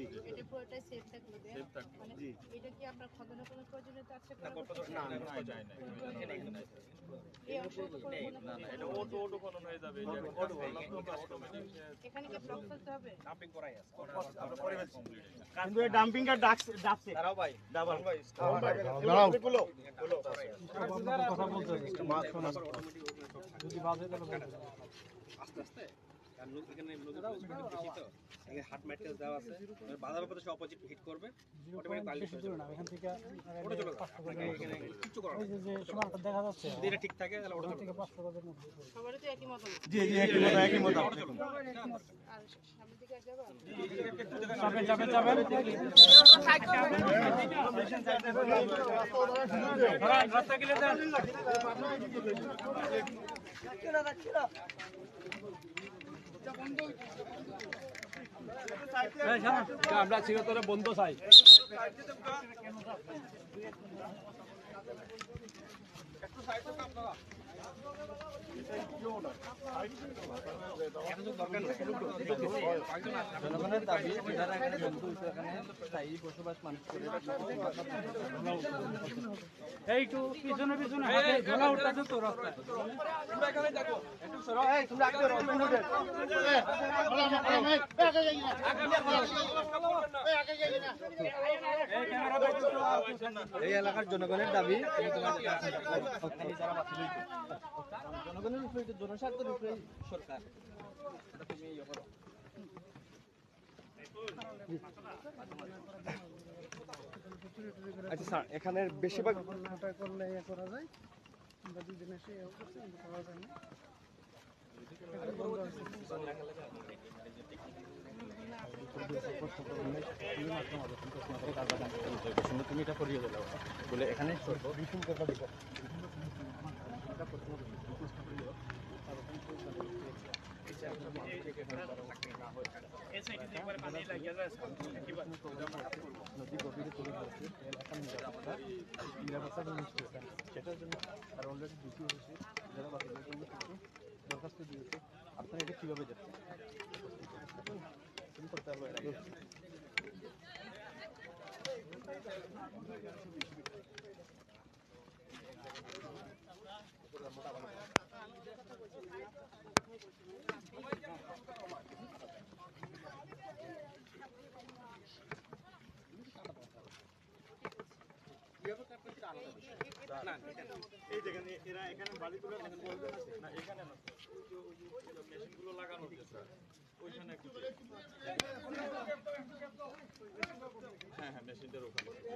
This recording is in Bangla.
জি এটা পুরোটাই সেফ থাকবে তাই না? Safe থাকবে। জি। এটা কি আপনার খন্দনের কোনো প্রয়োজনীয়তা আছে? না, না, না, না, যায় না। এই অংশটুকু কোনো কোনো না, না, এটা অটো অটো খনন হয়ে যাবে। এই যে অটো, একটা অটো বললাম তো, খনন। automatic সে এখানে কি ব্লক ফেলতে হবে? আমরা পরে ফেলছি। complete যাবে। কিন্তু এই ডাম্পিংটা ডাকছে ডাকছে। দাঁড়াও ভাই। ডাবল ভাই দাঁড়াও। গুলো কথা বলতে যদি বাজে তাহলে আস্তে আস্তে। কারণ লোক এখানে লোকের বেশি তো। এখানে হার্ট ম্যাট্রেস দেওয়া আছে। মানে বাধা ব্যাপারে সে অপোজিট হিট করবে। বালি বেশি দূরে না এখান থেকে ওটা চলে যাবে। আপনাকে এখানে। কিচ্ছু করার ওই যে যে দেখা যাচ্ছে যদি এটা ঠিক থাকে তাহলে ওটা থেকে যাবে। পাঁচশো গজের সবারই তো একই মতামত জি জি একই মত একই মত। আর সামনের দিকে আর যাব। চাপেন চাপেন চাপেন। আমরা চিরতরে বন্ধ চাই জনগণের দাবি বসবাস মানুষ করে এই একটু পিছনে পিছনে হাতে ঝোলা উঠতেছে তো এই এলাকার জনগণের দাবি তোমার। জনগণের জনস্বার্থের উপরে সরকার এটা তুমি ইয়ে করো আচ্ছা স্যার এখানে বেশিরভাগ ওটা করলে ইয়ে করা যায়। আমরা দুই দিন এসে ইয়ে করছি কিন্তু করা যায় না। তুমি এটা করিয়ে দিলে বলে এখানে নদী গভীরে নিরাপত্তা নিশ্চয়তা সেটার জন্য তারা অলরেডি কিছু দরখাস্ত দিয়েছে আপনারা এটা কীভাবে পারব এই যেখানে এরা এখানে বালি তুলে না, এখানে না। লাগানো হ্যাঁ হ্যাঁ মেশিনটার ওখানে।